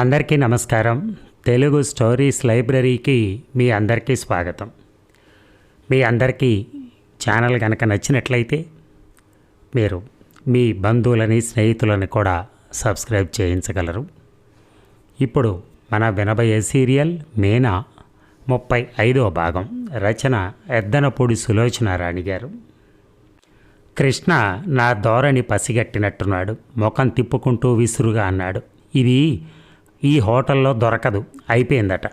అందరికీ నమస్కారం. తెలుగు స్టోరీస్ లైబ్రరీకి మీ అందరికీ స్వాగతం. మీ అందరికీ ఛానల్ కనుక నచ్చినట్లయితే మీరు మీ బంధువులని స్నేహితులని కూడా సబ్స్క్రైబ్ చేయించగలరు. ఇప్పుడు మన వినబోయే సీరియల్ మేనా ముప్పై ఐదవ భాగం. రచన ఎద్దనపూడి సులోచనారాణి గారు. కృష్ణ నా ధోరణి పసిగట్టినట్టున్నాడు. ముఖం తిప్పుకుంటూ విసురుగా అన్నాడు. ఇది ఈ హోటల్లో దొరకదు. అయిపోయిందట.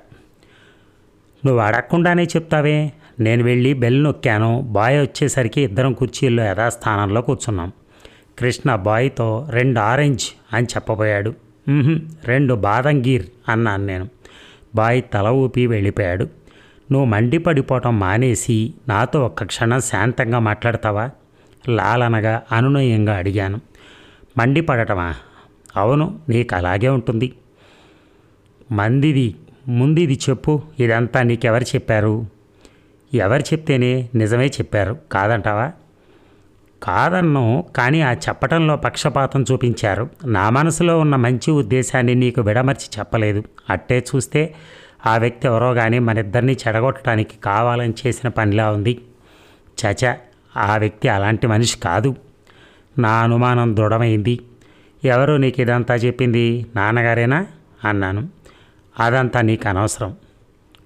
నువ్వు అడగకుండానే చెప్తావే? నేను వెళ్ళి బెల్ నొక్కాను. బాయ్ వచ్చేసరికి ఇద్దరం కుర్చీల్లో యథాస్థానంలో కూర్చున్నాం. కృష్ణ బాయ్తో రెండు ఆరెంజ్ అని చెప్పబోయాడు. రెండు బాదం గీర్ అన్నాను నేను. బాయ్ తల ఊపి వెళ్ళిపోయాడు. నువ్వు మండిపడిపోవటం మానేసి నాతో ఒక్క క్షణం శాంతంగా మాట్లాడతావా? లాలనగా అనునయంగా అడిగాను. మండిపడటమా? అవును నీకు అలాగే ఉంటుంది. మందిది ముందిది చెప్పు. ఇదంతా నీకెవరు చెప్పారు? ఎవరు చెప్తేనే నిజమే చెప్పారు. కాదంటావా? కాదన్ను కానీ ఆ చెప్పటంలో పక్షపాతం చూపించారు. నా మనసులో ఉన్న మంచి ఉద్దేశాన్ని నీకు విడమర్చి చెప్పలేదు. అట్టే చూస్తే ఆ వ్యక్తి ఎవరో కానీ మనిద్దరినీ చెడగొట్టడానికి కావాలని చేసిన పనిలా ఉంది. చచ ఆ వ్యక్తి అలాంటి మనిషి కాదు. నా అనుమానం దృఢమైంది. ఎవరు నీకు ఇదంతా చెప్పింది? నాన్నగారేనా? అన్నాను. అదంతా నీకు అనవసరం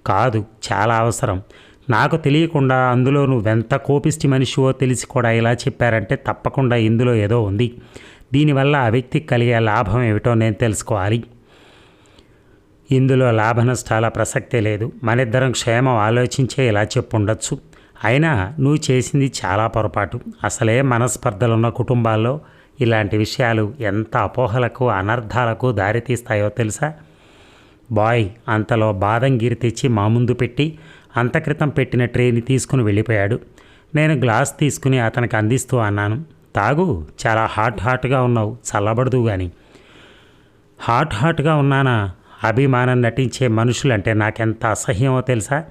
కాదు చాలా అవసరం. నాకు తెలియకుండా అందులో నువ్వెంత కోపిష్టి మనిషివో తెలిసి కూడా ఇలా చెప్పారంటే తప్పకుండా ఇందులో ఏదో ఉంది. దీనివల్ల ఆ వ్యక్తికి కలిగే లాభం ఏమిటో నేను తెలుసుకోవాలి. ఇందులో లాభ నష్టాల ప్రసక్తే లేదు. మనిద్దరం క్షేమం ఆలోచించే ఇలా చెప్పుండొచ్చు. అయినా నువ్వు చేసింది చాలా పొరపాటు. అసలే మనస్పర్ధలున్న కుటుంబాల్లో ఇలాంటి విషయాలు ఎంత అపోహలకు అనర్థాలకు దారితీస్తాయో తెలుసా? బాయ్ అంతలో బాదం గిరి తెచ్చి మా ముందు పెట్టి అంతక్రితం పెట్టిన ట్రేని తీసుకుని వెళ్ళిపోయాడు. నేను గ్లాస్ తీసుకుని అతనికి అందిస్తూ అన్నాను తాగు చాలా హాట్ హాట్గా ఉన్నావు చల్లబడదు కానీ హాట్ హాట్గా ఉన్నానా? అభిమానం నటించే మనుషులంటే నాకెంత అసహ్యమో తెలుసా?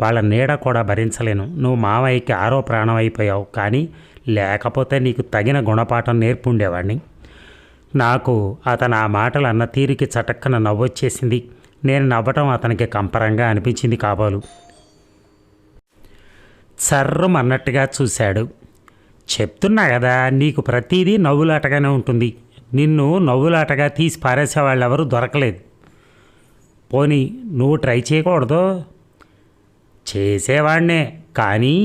వాళ్ళ నీడ కూడా భరించలేను. నువ్వు మావయ్యకి ఆరో ప్రాణం అయిపోయావు కానీ లేకపోతే నీకు తగిన గుణపాఠం నేర్పుండేవాడిని నాకు అతను ఆ మాటలు అన్న తీరికి చటక్కన నవ్వొచ్చేసింది. నేను నవ్వటం అతనికి కంపరంగా అనిపించింది కాబోలు. సర్రం అన్నట్టుగా చూశాడు. చెప్తున్నా కదా నీకు ప్రతిదీ నవ్వులాటగానే ఉంటుంది. నిన్ను నవ్వులాటగా తీసి పారేసే వాళ్ళు ఎవరు దొరకలేదు. పోనీ నువ్వు ట్రై చేయకూడదు? చేసేవాడినే కానీ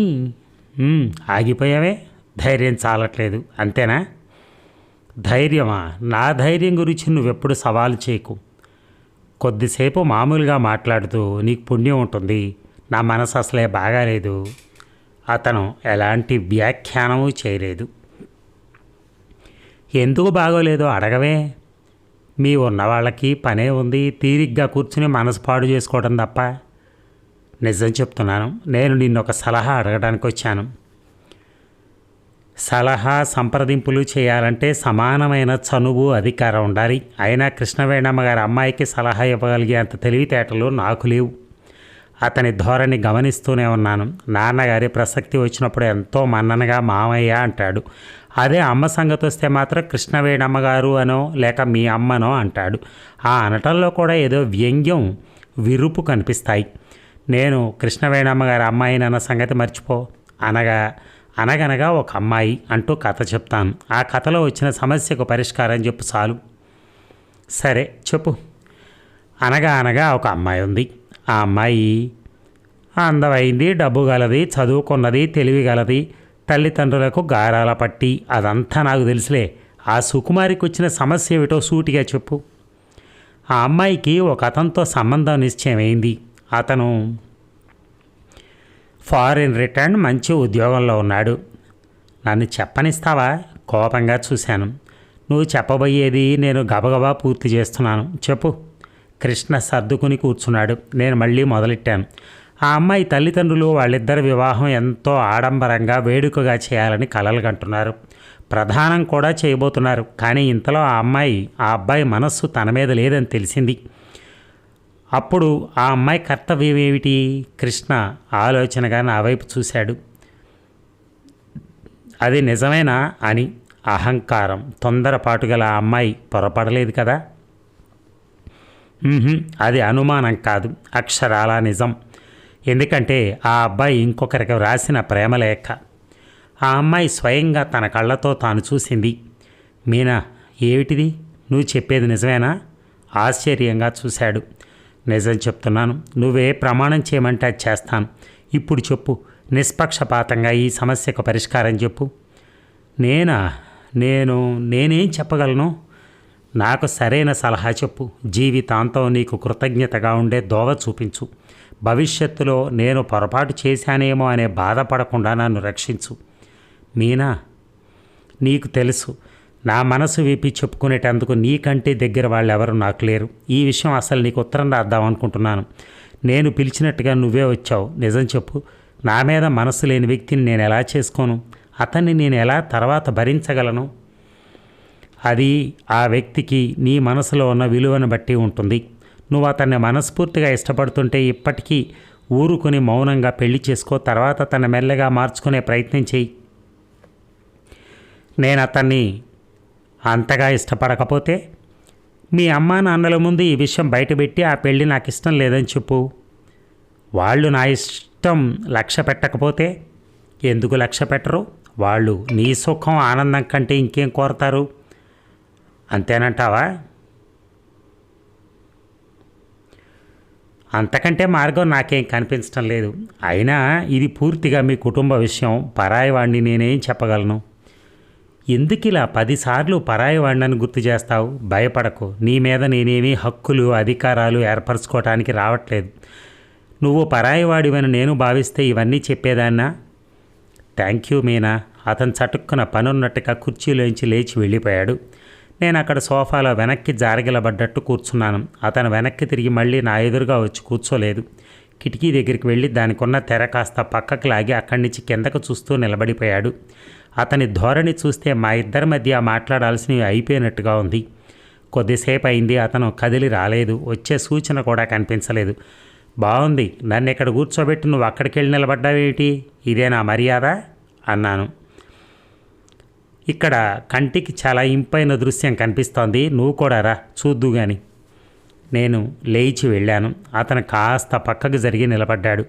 ఆగిపోయావే. ధైర్యం చాలట్లేదు అంతేనా? ధైర్యమా? నా ధైర్యం గురించి నువ్వెప్పుడు సవాలు చేయకు. కొద్దిసేపు మామూలుగా మాట్లాడుతూ నీకు పుణ్యం ఉంటుంది. నా మనసు అసలే బాగాలేదు. అతను ఎలాంటి వ్యాఖ్యానము చేయలేదు. ఎందుకు బాగోలేదో అడగవే. మీ ఉన్న వాళ్ళకి పనే ఉంది. తీరిగ్గా కూర్చుని మనసు పాడు చేసుకోవడం తప్ప. నిజం చెప్తున్నాను. నేను నిన్ను ఒక సలహా అడగడానికి వచ్చాను సలహా సంప్రదింపులు చేయాలంటే సమానమైన చనువు అధికారం ఉండాలి. అయినా కృష్ణవేణమ్మ గారి అమ్మాయికి సలహా ఇవ్వగలిగే అంత తెలివితేటలు నాకు లేవు. అతని ధోరణి గమనిస్తూనే ఉన్నాను. నాన్నగారి ప్రసక్తి వచ్చినప్పుడు ఎంతో మన్ననగా మామయ్య అంటాడు. అదే అమ్మ సంగతి వస్తే మాత్రం కృష్ణవేణమ్మ గారు అనో లేక మీ అమ్మనో అంటాడు. ఆ అనటంలో కూడా ఏదో వ్యంగ్యం విరుపు కనిపిస్తాయి. నేను కృష్ణవేణమ్మ గారి అమ్మాయినన్న సంగతి మర్చిపో అనగా అనగనగా ఒక అమ్మాయి అంటూ కథ చెప్తాను. ఆ కథలో వచ్చిన సమస్యకు పరిష్కారం చెప్పు చాలు. సరే చెప్పు. అనగా అనగా ఒక అమ్మాయి ఉంది. ఆ అమ్మాయి అందమైంది డబ్బు గలది చదువుకున్నది తెలివి గలది తల్లిదండ్రులకు గారాల పట్టి అదంతా నాకు తెలుసులే. ఆ సుకుమారికి వచ్చిన సమస్య ఏమిటో సూటిగా చెప్పు. ఆ అమ్మాయికి ఒక అతనితో సంబంధం నిశ్చయమైంది. అతను ఫారిన్ రిటర్న్ మంచి ఉద్యోగంలో ఉన్నాడు. నన్ను చెప్పనిస్తావా? కోపంగా చూశాను. నువ్వు చెప్పబోయేది నేను గబగబా పూర్తి చేస్తున్నాను. చెప్పు. కృష్ణ సర్దుకుని కూర్చున్నాడు. నేను మళ్ళీ మొదలెట్టాను. ఆ అమ్మాయి తల్లిదండ్రులు వాళ్ళిద్దరి వివాహం ఎంతో ఆడంబరంగా వేడుకగా చేయాలని కలలు కంటున్నారు. ప్రధానం కూడా చేయబోతున్నారు. కానీ ఇంతలో ఆ అమ్మాయి ఆ అబ్బాయి మనస్సు తన మీద లేదని తెలిసింది. అప్పుడు ఆ అమ్మాయి కర్తవ్యం ఏమిటి కృష్ణ ఆలోచనగా నా వైపు చూశాడు. అది నిజమేనా అని అహంకారం. తొందరపాటు గల ఆ అమ్మాయి పొరపడలేదు కదా? అది అనుమానం కాదు. అక్షరాల నిజం. ఎందుకంటే ఆ అబ్బాయి ఇంకొకరికి వ్రాసిన ప్రేమలేఖ ఆ అమ్మాయి స్వయంగా తన కళ్ళతో తాను చూసింది. మీనా ఏమిటిది? నువ్వు చెప్పేది నిజమేనా? ఆశ్చర్యంగా చూశాడు. నిజం చెప్తున్నాను. నువ్వే ప్రమాణం చేయమంటే అది చేస్తాను. ఇప్పుడు చెప్పు. నిష్పక్షపాతంగా ఈ సమస్యకు పరిష్కారం చెప్పు. నేనా? నేను నేనేం చెప్పగలను? నాకు సరైన సలహా చెప్పు. జీవితాంతం నీకు కృతజ్ఞతగా ఉండే దోవ చూపించు. భవిష్యత్తులో నేను పొరపాటు చేశానేమో అనే బాధపడకుండా నన్ను రక్షించు. మీనా? నీకు తెలుసు. నా మనసు విప్పి చెప్పుకునేటందుకు నీకంటే దగ్గర వాళ్ళు ఎవరు నాకు లేరు. ఈ విషయం అసలు నీకు ఉత్తరం రాద్దాం అనుకుంటున్నాను. నేను పిలిచినట్టుగా నువ్వే వచ్చావు. నిజం చెప్పు. నా మీద మనసు లేని వ్యక్తిని నేను ఎలా చేసుకోను? అతన్ని నేను ఎలా తర్వాత భరించగలను? అది ఆ వ్యక్తికి నీ మనసులో ఉన్న విలువను బట్టి ఉంటుంది. నువ్వు అతన్ని మనస్ఫూర్తిగా ఇష్టపడుతుంటే ఇప్పటికీ ఊరుకొని మౌనంగా పెళ్ళి చేసుకో. తర్వాత తన మెల్లగా మార్చుకునే ప్రయత్నం చేయి. నేను అతన్ని అంతగా ఇష్టపడకపోతే మీ అమ్మా నాన్నల ముందు ఈ విషయం బయటపెట్టి ఆ పెళ్ళి నాకు ఇష్టం లేదని చెప్పు. వాళ్ళు నా ఇష్టం లక్ష్య పెట్టకపోతే ఎందుకు లక్ష్య పెట్టరు? వాళ్ళు నీ సుఖం ఆనందం కంటే ఇంకేం కోరతారు? అంతేనంటావా? అంతకంటే మార్గం నాకేం కనిపించడం లేదు. అయినా ఇది పూర్తిగా మీ కుటుంబ విషయం. పరాయి వాడిని నేనేం చెప్పగలను? ఎందుకిలా ఇలా పదిసార్లు పరాయవాడినని గుర్తు చేస్తావు? భయపడకు. నీ మీద నేనేమీ హక్కులు అధికారాలు ఏర్పరచుకోవటానికి రావట్లేదు. నువ్వు పరాయవాడివని నేను భావిస్తే ఇవన్నీ చెప్పేదాన్నా? Thank you Meena. అతను చటుక్కున పనున్నట్టుగా కుర్చీలోంచి లేచి వెళ్ళిపోయాడు. నేను అక్కడ సోఫాలో వెనక్కి జారగిలబడ్డట్టు కూర్చున్నాను. అతను వెనక్కి తిరిగి మళ్ళీ నా ఎదురుగా వచ్చి కూర్చోలేదు. కిటికీ దగ్గరికి వెళ్ళి దానికున్న తెర కాస్త పక్కకు లాగి అక్కడి నుంచి కిందకు చూస్తూ నిలబడిపోయాడు. అతని ధోరణి చూస్తే మా ఇద్దరి మధ్య మాట్లాడాల్సినవి అయిపోయినట్టుగా ఉంది. కొద్దిసేపు అయింది అతను కదిలి రాలేదు. వచ్చే సూచన కూడా కనిపించలేదు. బాగుంది నన్ను ఇక్కడ కూర్చోబెట్టి నువ్వు అక్కడికి వెళ్ళి నిలబడ్డావేమిటి ఇదే నా మర్యాద? అన్నాను. ఇక్కడ కంటికి చాలా ఇంపైన దృశ్యం కనిపిస్తోంది. నువ్వు కూడా రా చూద్దు గాని. నేను లేచి వెళ్ళాను. అతను కాస్త పక్కకు జరిగి నిలబడ్డాడు.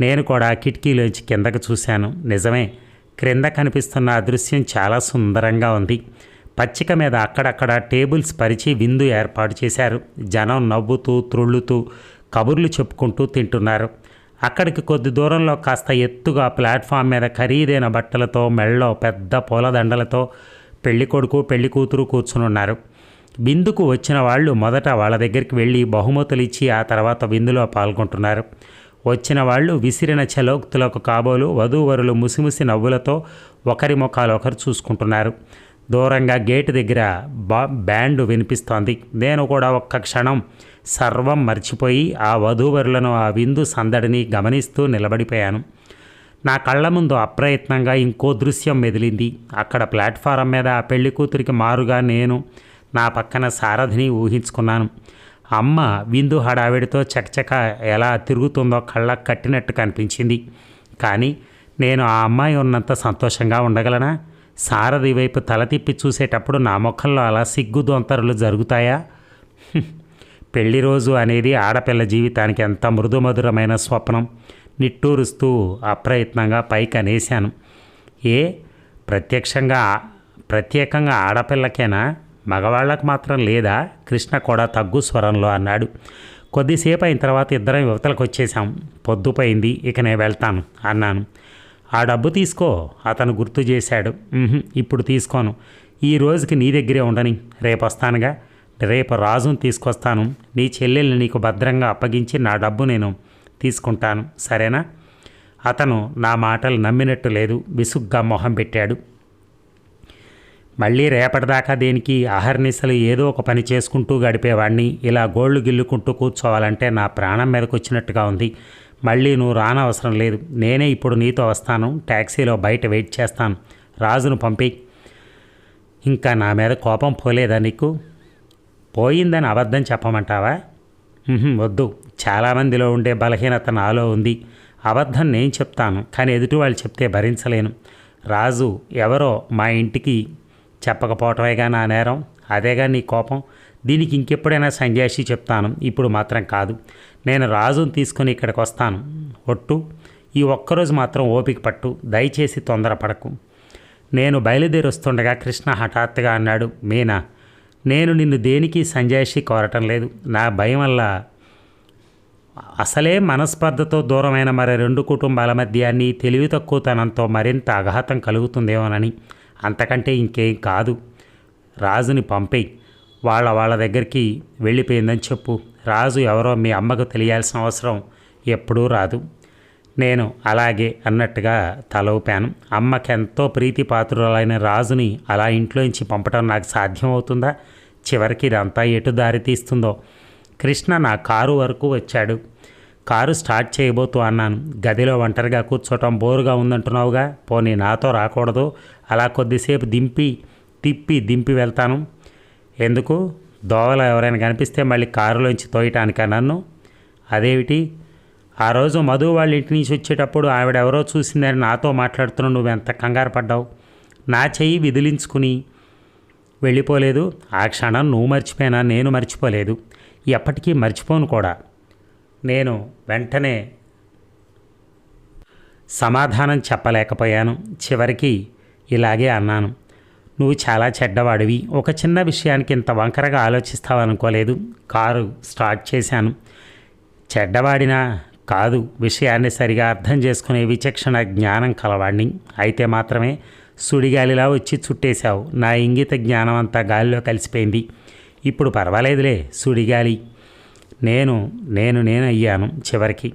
నేను కూడా కిటికీలోంచి కిందకు చూశాను. నిజమే క్రింద కనిపిస్తున్న ఆ దృశ్యం చాలా సుందరంగా ఉంది. పచ్చిక మీద అక్కడక్కడ టేబుల్స్ పరిచి విందు ఏర్పాటు చేశారు. జనం నవ్వుతూ త్రుళ్ళుతూ కబుర్లు చెప్పుకుంటూ తింటున్నారు. అక్కడికి కొద్ది దూరంలో కాస్త ఎత్తుగా ప్లాట్ఫామ్ మీద ఖరీదైన బట్టలతో మెళ్ళలో పెద్ద పూలదండలతో పెళ్ళి కొడుకు పెళ్ళి కూతురు కూర్చునున్నారు. విందుకు వచ్చిన వాళ్ళు మొదట వాళ్ళ దగ్గరికి వెళ్ళి బహుమతులు ఇచ్చి ఆ తర్వాత విందులో పాల్గొంటున్నారు. వచ్చిన వాళ్ళు విసిరిన చలోక్తులకు కాబోలు వధూవరులు ముసిముసి నవ్వులతో ఒకరి ముఖాలు ఒకరు చూసుకుంటున్నారు. దూరంగా గేటు దగ్గర బా బ్యాండ్ వినిపిస్తోంది. నేను కూడా ఒక్క క్షణం సర్వం మర్చిపోయి ఆ వధూవరులను ఆ విందు సందడిని గమనిస్తూ నిలబడిపోయాను. నా కళ్ళ ముందు అప్రయత్నంగా ఇంకో దృశ్యం మెదిలింది. అక్కడ ప్లాట్ఫారం మీద ఆ పెళ్ళి కూతురికి మారుగా నేను నా పక్కన సారథిని ఊహించుకున్నాను. అమ్మ విందు హడావిడితో చకచక ఎలా తిరుగుతుందో కళ్ళకు కట్టినట్టు కనిపించింది. కానీ నేను ఆ అమ్మాయి ఉన్నంత సంతోషంగా ఉండగలనా? సారథి వైపు తల తిప్పి చూసేటప్పుడు నా ముఖంలో అలా సిగ్గుదొంతరులు జరుగుతాయా? పెళ్ళి రోజు అనేది ఆడపిల్ల జీవితానికి ఎంత మృదుమధురమైన స్వప్నం. నిట్టూరుస్తూ అప్రయత్నంగా పైకి అనేశాను ఏ? ప్రత్యక్షంగా ప్రత్యేకంగా ఆడపిల్లకేనా? మగవాళ్ళకు మాత్రం లేదా కృష్ణ కూడా తగ్గు స్వరంలో అన్నాడు. కొద్దిసేపు అయిన తర్వాత ఇద్దరం యువతలకు వచ్చేసాం పొద్దుపోయింది ఇక నేను వెళ్తాను అన్నాను. ఆ డబ్బు తీసుకో అతను గుర్తు చేశాడు. ఇప్పుడు తీసుకోను. ఈ రోజుకి నీ దగ్గరే ఉండని. రేపు వస్తానుగా రేపు రాజును తీసుకొస్తాను. నీ చెల్లెల్ని నీకు భద్రంగా అప్పగించి నా డబ్బు నేను తీసుకుంటాను. సరేనా? అతను నా మాటలు నమ్మినట్టు లేదు. విసుగ్గా మొహం పెట్టాడు. మళ్ళీ రేపటిదాకా దేనికి అహర్నిశలు ఏదో ఒక పని చేసుకుంటూ గడిపేవాడిని ఇలా గోళ్ళు గిల్లుకుంటూ కూర్చోవాలంటే నా ప్రాణం మీదకి వచ్చినట్టుగా ఉంది. మళ్ళీ నువ్వు రానవసరం లేదు. నేనే ఇప్పుడు నీతో వస్తాను. ట్యాక్సీలో బయట వెయిట్ చేస్తాను. రాజును పంపి. ఇంకా నా మీద కోపం పోలేదా నీకు? పోయిందని అబద్ధం చెప్పమంటావా? వద్దు. చాలామందిలో ఉండే బలహీనత నాలో ఉంది. అబద్ధం నేను చెప్తాను కానీ ఎదుటి వాళ్ళు చెప్తే భరించలేను. రాజు ఎవరో మా ఇంటికి చెప్పకపోవటమేగా నా నేరం. అదేగా నీ కోపం. దీనికి ఇంకెప్పుడైనా సంజాషి చెప్తాను. ఇప్పుడు మాత్రం కాదు. నేను రాజును తీసుకుని ఇక్కడికి వస్తాను. ఒట్టు ఈ ఒక్కరోజు మాత్రం ఓపిక పట్టు. దయచేసి తొందరపడకు. నేను బయలుదేరి వస్తుండగా కృష్ణ హఠాత్తుగా అన్నాడు మీనా నేను నిన్ను దేనికి సంజాయిషి కోరటం లేదు. నా భయం వల్ల అసలే మనస్పర్ధతో దూరమైన మరి రెండు కుటుంబాల మధ్య నీ తెలివి తక్కువతనంతో మరింత అఘాతం కలుగుతుందేమోనని అంతకంటే ఇంకేం కాదు. రాజుని పంపేయి. వాళ్ళ వాళ్ళ దగ్గరికి వెళ్ళిపోయిందని చెప్పు. రాజు ఎవరో మీ అమ్మకు తెలియాల్సిన అవసరం ఎప్పుడూ రాదు. నేను అలాగే అన్నట్టుగా తల ఊపాను. అమ్మకెంతో ప్రీతిపాత్రులైన రాజుని అలా ఇంట్లోంచి పంపడం నాకు సాధ్యమవుతుందా? చివరికి ఇదంతా ఎటు దారి తీస్తుందో? కృష్ణ నా కారు వరకు వచ్చాడు. కారు స్టార్ట్ చేయబోతూ అన్నాను. గదిలో ఒంటరిగా కూర్చోటం బోరుగా ఉందంటున్నావుగా. పోనీ నాతో రాకూడదు. అలా కొద్దిసేపు దింపి తిప్పి దింపి వెళ్తాను. ఎందుకు? దోవలో ఎవరైనా కనిపిస్తే మళ్ళీ కారులోంచి తోయటానికా నన్ను? అదేమిటి? ఆ రోజు మధు వాళ్ళ ఇంటి నుంచి వచ్చేటప్పుడు ఆవిడెవరో చూసిందని నాతో మాట్లాడుతున్నావు నువ్వెంత కంగారు పడ్డావు? నా చెయ్యి విదిలించుకుని వెళ్ళిపోలేదు. ఆ క్షణం నువ్వు మర్చిపోయినా నేను మర్చిపోలేదు. ఎప్పటికీ మర్చిపోను కూడా. నేను వెంటనే సమాధానం చెప్పలేకపోయాను. చివరికి ఇలాగే అన్నాను. నువ్వు చాలా చెడ్డవాడివి. ఒక చిన్న విషయానికి ఇంత వంకరగా ఆలోచిస్తావనుకోలేదు కారు స్టార్ట్ చేశాను. చెడ్డవాడినా కాదు విషయాన్ని సరిగా అర్థం చేసుకునే విచక్షణ జ్ఞానం కలవాడిని అయితే మాత్రమే సుడిగాలిలా వచ్చి చుట్టేశావు. నా ఇంగిత జ్ఞానం అంతా గాలిలో కలిసిపోయింది. ఇప్పుడు పర్వాలేదులే సుడిగాలి. నేను నేను నేను అయ్యాను చివరికి.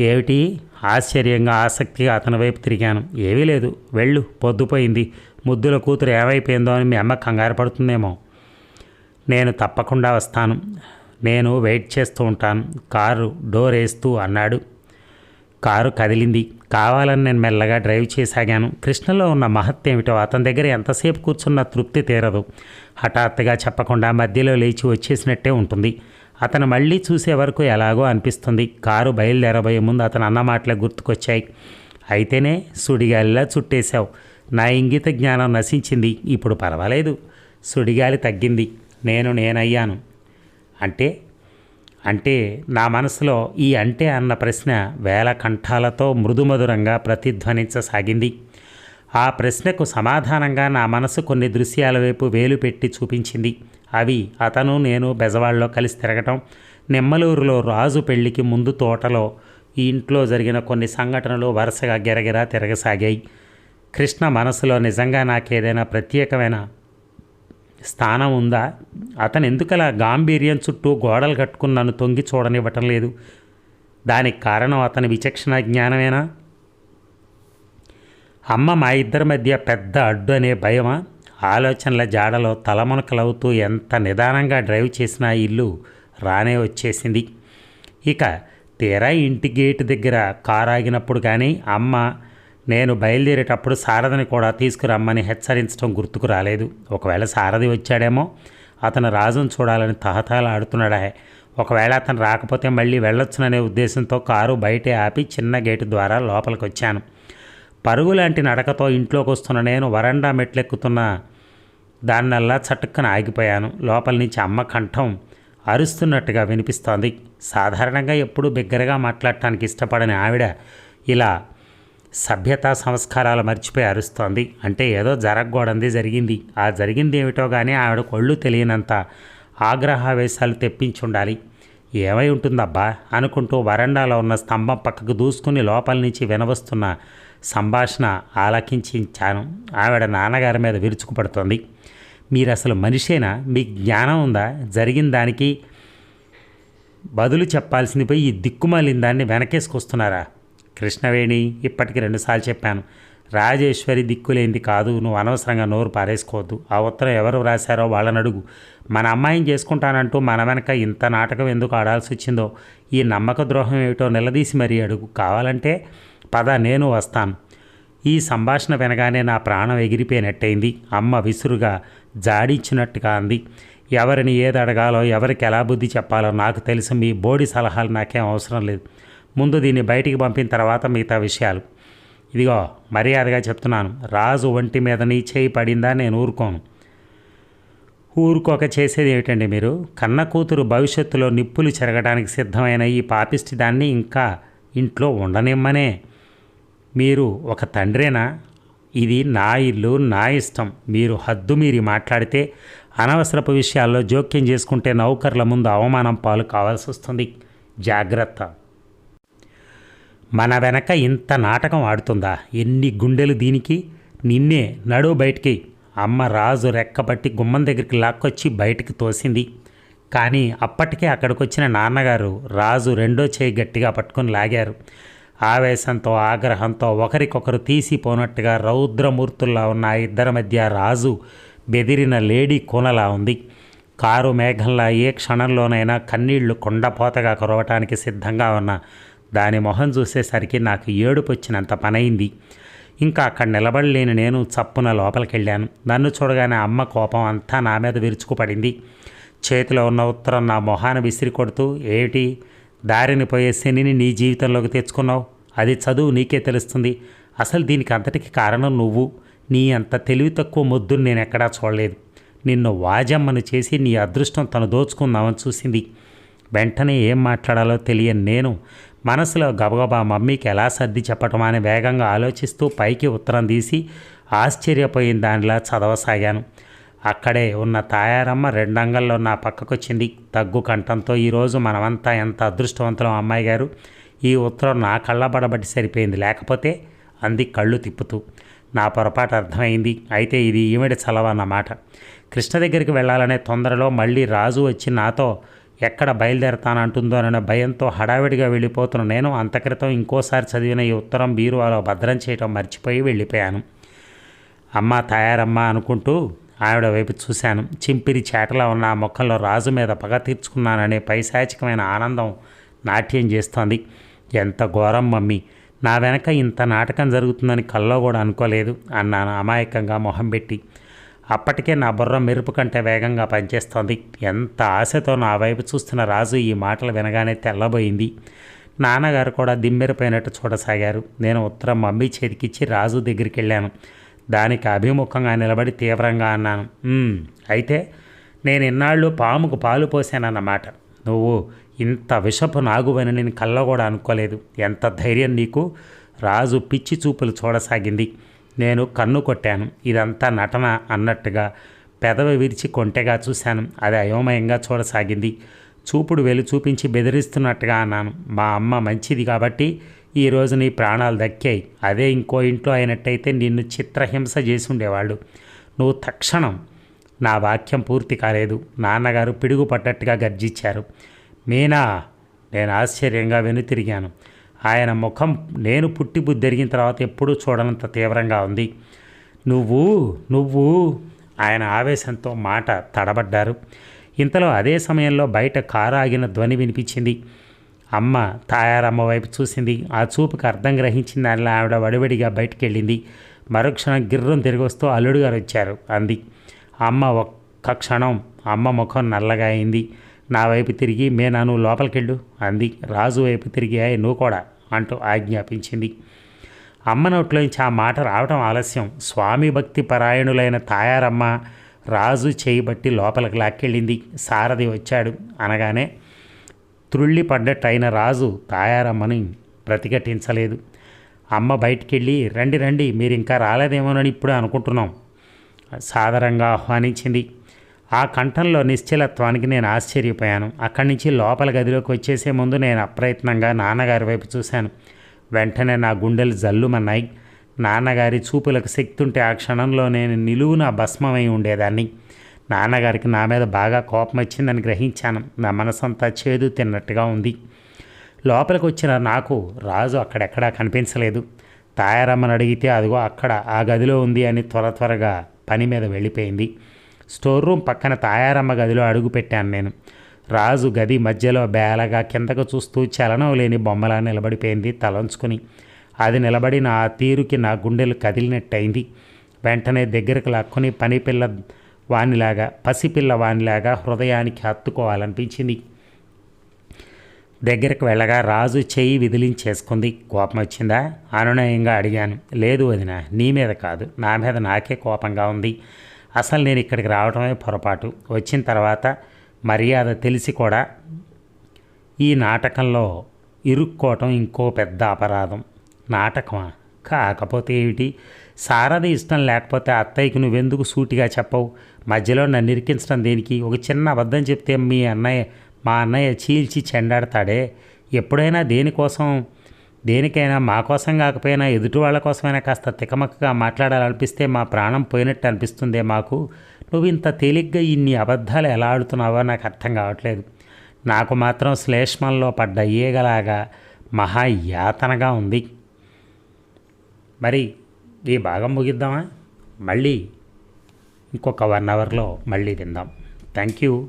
ఏమిటి? ఆశ్చర్యంగా ఆసక్తిగా అతని వైపు తిరిగాను. ఏమీ లేదు. వెళ్ళు పొద్దుపోయింది. ముద్దుల కూతురు ఏమైపోయిందో అని మీ అమ్మ కంగారు పడుతుందేమో. నేను తప్పకుండా వస్తాను. నేను వెయిట్ చేస్తూ ఉంటాను. కారు డోర్ వేస్తూ అన్నాడు. కారు కదిలింది. కావాలని నేను మెల్లగా డ్రైవ్ చేసాగాను. కృష్ణలో ఉన్న మహత్ ఏమిటో అతని దగ్గర ఎంతసేపు కూర్చున్న తృప్తి తీరదు. హఠాత్తుగా చెప్పకుండా మధ్యలో లేచి వచ్చేసినట్టే ఉంటుంది. అతను మళ్ళీ చూసే వరకు ఎలాగో అనిపిస్తుంది. కారు బయలుదేరబోయే ముందు అతను అన్న మాటలే గుర్తుకొచ్చాయి. అయితేనే సుడిగాలిలా చుట్టేశావు. నా ఇంగిత జ్ఞానం నశించింది. ఇప్పుడు పర్వాలేదు. సుడిగాలి తగ్గింది. నేను నేనయ్యాను. అంటే? అంటే నా మనసులో ఈ అంటే అన్న ప్రశ్న వేల కంఠాలతో మృదుమధురంగా ప్రతిధ్వనించసాగింది. ఆ ప్రశ్నకు సమాధానంగా నా మనసు కొన్ని దృశ్యాల వైపు వేలు పెట్టి చూపించింది. అవి అతను నేను బెజవాడలో కలిసి తిరగటం నెమ్మలూరులో రాజు పెళ్ళికి ముందు తోటలో ఈ ఇంట్లో జరిగిన కొన్ని సంఘటనలు వరుసగా గిరగిరా తిరగసాగాయి. కృష్ణ మనసులో నిజంగా నాకేదైనా ప్రత్యేకమైన స్థానం ఉందా? అతను ఎందుకలా గాంభీర్యం చుట్టూ గోడలు కట్టుకుని నన్ను తొంగి చూడనివ్వటం లేదు? దానికి కారణం అతని విచక్షణ జ్ఞానమేనా? అమ్మ మా ఇద్దరి మధ్య పెద్ద అడ్డు అనే భయమా? ఆలోచనల జాడలో తలమునకలవుతూ ఎంత నిదానంగా డ్రైవ్ చేసినా ఇల్లు రానే వచ్చేసింది. ఇక తీరా ఇంటి గేటు దగ్గర కారు ఆగినప్పుడు కానీ అమ్మ నేను బయలుదేరేటప్పుడు సారథిని కూడా తీసుకురమ్మని హెచ్చరించడం గుర్తుకు రాలేదు. ఒకవేళ సారథి వచ్చాడేమో అతను రాజును చూడాలని తహతాలు ఆడుతున్నాడా? ఒకవేళ అతను రాకపోతే మళ్ళీ వెళ్ళొచ్చుననే ఉద్దేశంతో కారు బయటే ఆపి చిన్న గేటు ద్వారా లోపలికి వచ్చాను పరుగు లాంటి నడకతో ఇంట్లోకి వస్తున్న నేను వరండా మెట్లెక్కుతున్న దాన్నల్లా చటుక్కన ఆగిపోయాను. లోపల నుంచి అమ్మ కంఠం అరుస్తున్నట్టుగా వినిపిస్తోంది. సాధారణంగా ఎప్పుడూ బిగ్గరగా మాట్లాడటానికి ఇష్టపడని ఆవిడ ఇలా సభ్యతా సంస్కారాలు మర్చిపోయి అరుస్తోంది. అంటే ఏదో జరగకూడదు జరిగింది. ఆ జరిగింది ఏమిటో కానీ ఆవిడ కళ్ళు తెలియనంత ఆగ్రహావేశాలు తెప్పించి ఉండాలి. ఏమై ఉంటుందబ్బా? అనుకుంటూ వరండాలో ఉన్న స్తంభం పక్కకు దూసుకుని లోపల నుంచి వినవస్తున్న సంభాషణ ఆలకించాను ఆవిడ నాన్నగారి మీద విరుచుకుపడుతోంది. మీరు అసలు మనిషేనా? మీకు జ్ఞానం ఉందా? జరిగిన దానికి బదులు చెప్పాల్సింది పోయి ఈ దిక్కుమాలిన దాన్ని వెనకేసుకొస్తున్నారా? కృష్ణవేణి ఇప్పటికి రెండుసార్లు చెప్పాను. రాజేశ్వరి దిక్కులేంది కాదు. నువ్వు అనవసరంగా నోరు పారేసుకోవద్దు. ఆ ఉత్తరం ఎవరు రాశారో వాళ్ళని అడుగు. మన అమ్మాయిని చేసుకుంటానంటూ మన వెనక ఇంత నాటకం ఎందుకు ఆడాల్సి వచ్చిందో? ఈ నమ్మక ద్రోహం ఏమిటో నిలదీసి మరీ అడుగు. కావాలంటే పద నేను వస్తాను ఈ సంభాషణ వినగానే నా ప్రాణం ఎగిరిపోయినట్టయింది. అమ్మ విసురుగా జాడించినట్టుగా అంది. ఎవరిని ఏది అడగాలో ఎవరికి ఎలా బుద్ధి చెప్పాలో నాకు తెలుసు. మీ బోడి సలహాలు నాకేం అవసరం లేదు. ముందు దీన్ని బయటికి పంపిన తర్వాత మిగతా విషయాలు. ఇదిగో మర్యాదగా చెప్తున్నాను. రాజు ఒంటి మీద నీ చేయి పడిందా నేను ఊరుకోను. ఊరుకోక చేసేది ఏమిటండి మీరు? కన్న కూతురు భవిష్యత్తులో నిప్పులు చెరగడానికి సిద్ధమైన ఈ పాపిష్టి దాన్ని ఇంకా ఇంట్లో ఉండనిమ్మనే. మీరు ఒక తండ్రేనా? ఇది నా ఇల్లు నా ఇష్టం. మీరు హద్దు మీరి మాట్లాడితే అనవసరపు విషయాల్లో జోక్యం చేసుకుంటే నౌకర్ల ముందు అవమానం పాలు కావాల్సి వస్తుంది. జాగ్రత్త. మన వెనక ఇంత నాటకం ఆడుతుందా? ఎన్ని గుండెలు దీనికి? నిన్నే నడు బయటికి. అమ్మ రాజు రెక్కబట్టి గుమ్మం దగ్గరికి లాక్కొచ్చి బయటికి తోసింది. కానీ అప్పటికే అక్కడికి వచ్చిన నాన్నగారు రాజు రెండో చేయి గట్టిగా పట్టుకొని లాగారు. ఆవేశంతో ఆగ్రహంతో ఒకరికొకరు తీసిపోనట్టుగా రౌద్రమూర్తుల్లా ఉన్న ఇద్దరి మధ్య రాజు బెదిరిన లేడీ కూనలా ఉంది. కారు మేఘంలా ఏ క్షణంలోనైనా కన్నీళ్ళు కొండపోతగా కురవటానికి సిద్ధంగా ఉన్న దాని మొహం చూసేసరికి నాకు ఏడుపు వచ్చినంత పనైంది. ఇంకా అక్కడ నిలబడలేని నేను చప్పున లోపలికెళ్ళాను. నన్ను చూడగానే అమ్మ కోపం అంతా నా మీద విరుచుకుపడింది. చేతిలో ఉన్న ఉత్తరం నా మొహాన విసిరి కొడుతూ ఏమిటి? దారిని పోయే శనిని నీ జీవితంలోకి తెచ్చుకున్నావు. అది చదువు నీకే తెలుస్తుంది. అసలు దీనికి అంతటికి కారణం నువ్వు. నీ అంత తెలివి తక్కువ మొద్దును నేను ఎక్కడా చూడలేదు. నిన్ను వాజమ్మను చేసి నీ అదృష్టం తను దోచుకుందామని చూసింది. వెంటనే ఏం మాట్లాడాలో తెలియని నేను మనసులో గబగబా మమ్మీకి ఎలా సర్ది చెప్పటం అని వేగంగా ఆలోచిస్తూ పైకి ఉత్తరం తీసి ఆశ్చర్యపోయిన దానిలా చదవసాగాను. అక్కడే ఉన్న తాయారమ్మ రెండంగల్లో నా పక్కకొచ్చింది. తగ్గు కంఠంతో ఈరోజు మనమంతా ఎంత అదృష్టవంతులం అమ్మాయి గారు? ఈ ఉత్తరం నా కళ్ళబడబట్టి సరిపోయింది. లేకపోతే అంది కళ్ళు తిప్పుతూ. నా పొరపాటు అర్థమైంది. అయితే ఇది ఈమెడి చలవ అన్నమాట. కృష్ణ దగ్గరికి వెళ్ళాలనే తొందరలో మళ్ళీ రాజు వచ్చి నాతో ఎక్కడ బయలుదేరతానంటుందోననే భయంతో హడావిడిగా వెళ్ళిపోతున్న నేను అంతక్రితం ఇంకోసారి చదివిన ఈ ఉత్తరం బీరువాలో భద్రం చేయటం మర్చిపోయి వెళ్ళిపోయాను. అమ్మ తయారమ్మ అనుకుంటూ ఆవిడ వైపు చూశాను. చింపిరి చేటలా ఉన్న ఆ మొక్కల్లో రాజు మీద పగ తీర్చుకున్నాననే పైశాచికమైన ఆనందం నాట్యం చేస్తోంది. ఎంత ఘోరం మమ్మీ. నా వెనక ఇంత నాటకం జరుగుతుందని కల్లో కూడా అనుకోలేదు అన్నాను అమాయకంగా మొహం పెట్టి. అప్పటికే నా బుర్ర మెరుపు కంటే వేగంగా పనిచేస్తోంది. ఎంత ఆశతో నా వైపు చూస్తున్న రాజు ఈ మాటలు వినగానే తెల్లబోయింది. నాన్నగారు కూడా దిమ్మెరిపోయినట్టు చూడసాగారు. నేను ఉత్తరం మమ్మీ చేతికిచ్చి రాజు దగ్గరికి వెళ్ళాను. దానికి అభిముఖంగా నిలబడి తీవ్రంగా అన్నాను. అయితే నేను ఇన్నాళ్ళు పాముకు పాలు పోసానన్నమాట. నువ్వు ఇంత విషపు నాగువని నేను కళ్ళ కూడా అనుకోలేదు. ఎంత ధైర్యం నీకు? రాజు పిచ్చి చూపులు చూడసాగింది. నేను కన్ను కొట్టాను. ఇదంతా నటన అన్నట్టుగా పెదవి విరిచి కొంటెగా చూశాను. అది అయోమయంగా చూడసాగింది. చూపుడు వెలు చూపించి బెదిరిస్తున్నట్టుగా అన్నాను. మా అమ్మ మంచిది కాబట్టి ఈరోజు నీ ప్రాణాలు దక్కాయి. అదే ఇంకో ఇంట్లో అయినట్టయితే నిన్ను చిత్రహింస చేసి ఉండేవాళ్ళు నువ్వు తక్షణం నా వాక్యం పూర్తి కాలేదు. నాన్నగారు పిడుగు పడ్డట్టుగా గర్జించారు. మీనా నేను ఆశ్చర్యంగా వెనుతిరిగాను. ఆయన ముఖం నేను పుట్టి బుద్ధిరిగిన తర్వాత ఎప్పుడూ చూడనంత తీవ్రంగా ఉంది. నువ్వు నువ్వు ఆయన ఆవేశంతో మాట తడబడ్డారు. ఇంతలో అదే సమయంలో బయట కారు ఆగిన ధ్వని వినిపించింది. అమ్మ తాయారమ్మ వైపు చూసింది. ఆ చూపుకు అర్థం గ్రహించిన దానిలో ఆవిడ వడివడిగా బయటికెళ్ళింది. మరుక్షణం గిర్రం తిరిగి వస్తూ అల్లుడు గారు వచ్చారు అంది. అమ్మ ఒక్క క్షణం అమ్మ ముఖం నల్లగా అయింది. నా వైపు తిరిగి మేనా నువ్వు లోపలికెళ్ళు అంది. రాజు వైపు తిరిగి అయ్యి నువ్వు కూడా అంటూ ఆజ్ఞాపించింది. అమ్మ నోట్లోంచి ఆ మాట రావటం ఆలస్యం. స్వామి భక్తి పరాయణులైన తాయారమ్మ రాజు చేయబట్టి లోపలికి లాక్కెళ్ళింది. సారథి వచ్చాడు అనగానే త్రుళ్ళి పడ్డట్టు అయిన రాజు తాయారమ్మని ప్రతిఘటించలేదు. అమ్మ బయటికి వెళ్ళి రండి రండి మీరు ఇంకా రాలేదేమోనని ఇప్పుడు అనుకుంటున్నాం సాదరంగా ఆహ్వానించింది. ఆ కంఠంలో నిశ్చలత్వానికి నేను ఆశ్చర్యపోయాను. అక్కడి నుంచి లోపల గదిలోకి వచ్చేసే ముందు నేను అప్రయత్నంగా నాన్నగారి వైపు చూశాను. వెంటనే నా గుండెలు జల్లుమన్నాయి. నాన్నగారి చూపులకు శక్తి ఉంటే ఆ క్షణంలో నేను నిలువున భస్మమై ఉండేదాన్ని. నాన్నగారికి నా మీద బాగా కోపం వచ్చిందని గ్రహించాను. నా మనసంతా చేదు తిన్నట్టుగా ఉంది. లోపలికి వచ్చిన నాకు రాజు అక్కడెక్కడా కనిపించలేదు. తాయారమ్మని అడిగితే అదిగో అక్కడ ఆ గదిలో ఉంది అని త్వర త్వరగా పని మీద వెళ్ళిపోయింది. స్టోర్ రూమ్ పక్కన తాయారమ్మ గదిలో అడుగు పెట్టాను నేను. రాజు గది మధ్యలో బేలగా కిందకు చూస్తూ చలనం లేని బొమ్మలా నిలబడిపోయింది తలంచుకుని. అది నిలబడి నా తీరుకి నా గుండెలు కదిలినట్టయింది. వెంటనే దగ్గరకు లాక్కొని పని పిల్ల వానిలాగా పసిపిల్ల వానిలాగా హృదయానికి హత్తుకోవాలనిపించింది. దగ్గరకు వెళ్ళగా రాజు చెయ్యి విదిలించేసుకుంది. కోపం వచ్చిందా? అనునయంగా అడిగాను. లేదు వదిన నీ మీద కాదు. నా మీద నాకే కోపంగా ఉంది. అసలు నేను ఇక్కడికి రావడమే పొరపాటు. వచ్చిన తర్వాత మర్యాద తెలిసి కూడా ఈ నాటకంలో ఇరుక్కోవటం ఇంకో పెద్ద అపరాధం. నాటకమా? కాకపోతే ఏమిటి? సారది ఇష్టం లేకపోతే అత్తయ్యకి నువ్వెందుకు సూటిగా చెప్పవు? మధ్యలో నన్ను ఇరికించడం దేనికి? ఒక చిన్న అబద్ధం చెప్తే మీ అన్నయ్య మా అన్నయ్య చీల్చి చెండాడతాడే. ఎప్పుడైనా దేనికోసం? దేనికైనా మా కోసం కాకపోయినా ఎదుటి వాళ్ళ కోసమైనా కాస్త తికమక్కగా మాట్లాడాలనిపిస్తే మా ప్రాణం పోయినట్టు అనిపిస్తుందే మాకు. నువ్వు ఇంత తేలిగ్గా ఇన్ని అబద్ధాలు ఎలా ఆడుతున్నావో నాకు అర్థం కావట్లేదు. నాకు మాత్రం శ్లేష్మంలో పడ్డ ఈగలాగా మహా యాతనగా ఉంది. మరి ఈ భాగం ముగిద్దామా? మళ్ళీ ఇంకొక వన్ అవర్లో మళ్ళీ తిందాం. థ్యాంక్ యూ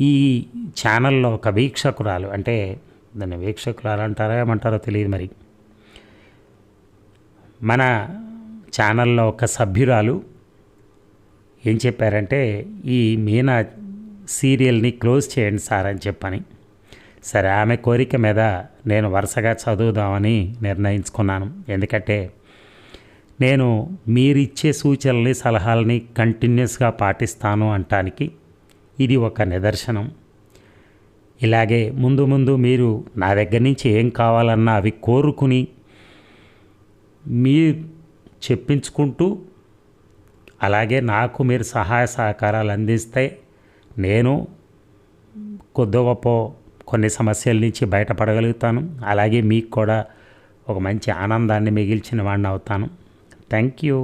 ఈ ఛానల్లో ఒక వీక్షకురాలు అంటే దాన్ని వీక్షకురాలు అంటారా ఏమంటారో తెలియదు మరి. మన ఛానల్లో ఒక సభ్యురాలు ఏం చెప్పారంటే ఈ మీనా సీరియల్ని క్లోజ్ చేయండి సార్ అని చెప్పని. సరే ఆమె కోరిక మీద నేను వరుసగా చదువుదామని నిర్ణయించుకున్నాను. ఎందుకంటే నేను మీరిచ్చే సూచనల్ని సలహాలని కంటిన్యూస్గా పాటిస్తాను అంటానికి ఇది ఒక నిదర్శనం. ఇలాగే ముందు ముందు మీరు నా దగ్గర నుంచి ఏం కావాలన్నా అవి కోరుకుని మీరు చెప్పించుకుంటూ అలాగే నాకు మీరు సహాయ సహకారాలు అందిస్తే నేను కొద్ది గొప్ప కొన్ని సమస్యల నుంచి బయటపడగలుగుతాను. అలాగే మీకు కూడా ఒక మంచి ఆనందాన్ని మిగిల్చిన వాడిని అవుతాను. Thank you